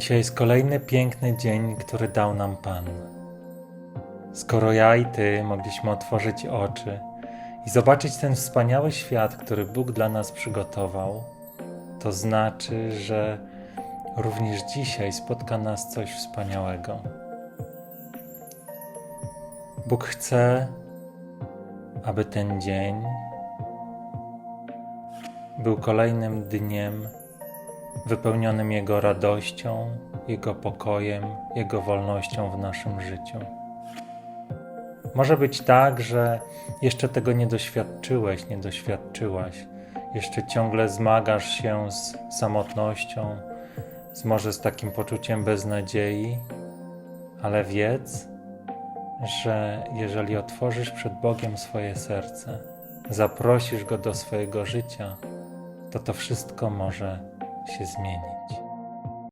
Dzisiaj jest kolejny piękny dzień, który dał nam Pan. Skoro ja i Ty mogliśmy otworzyć oczy i zobaczyć ten wspaniały świat, który Bóg dla nas przygotował, to znaczy, że również dzisiaj spotka nas coś wspaniałego. Bóg chce, aby ten dzień był kolejnym dniem wypełnionym Jego radością, Jego pokojem, Jego wolnością w naszym życiu. Może być tak, że jeszcze tego nie doświadczyłeś, nie doświadczyłaś, jeszcze ciągle zmagasz się z samotnością, z może z takim poczuciem beznadziei, ale wiedz, że jeżeli otworzysz przed Bogiem swoje serce, zaprosisz Go do swojego życia, to to wszystko może się zmienić.